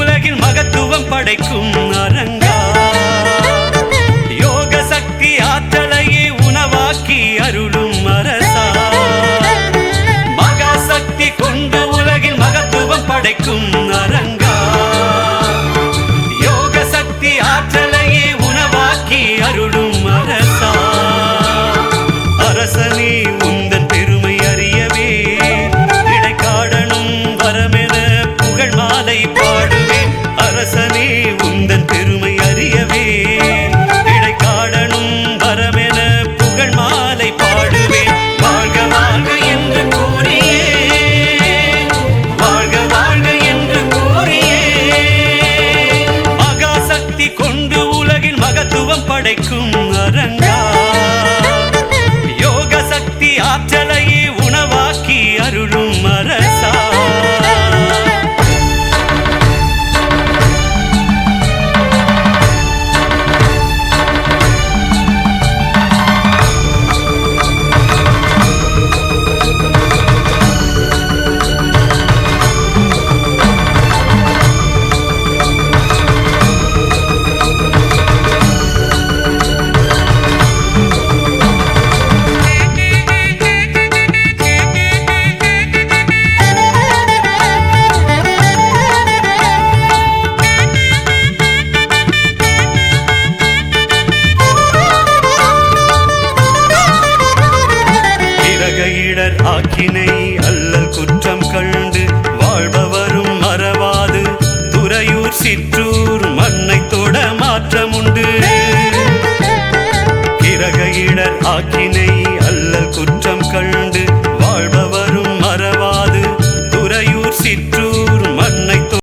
உலகின் மகத்துவம் படைக்கும் அரங்கா. யோக சக்தி ஆற்றலையே உணவாக்கி அருளும் அரசா. மகாசக்தி கொண்டு உலகின் மகத்துவம் படைக்கும் உலகில் மகத்துவம் படைக்கும் அரங்கா. யோக சக்தி ஆற்றலை சிற்றூர் மண்ணை தொட மாற்றமுண்டு. கிரக ஆக்கினை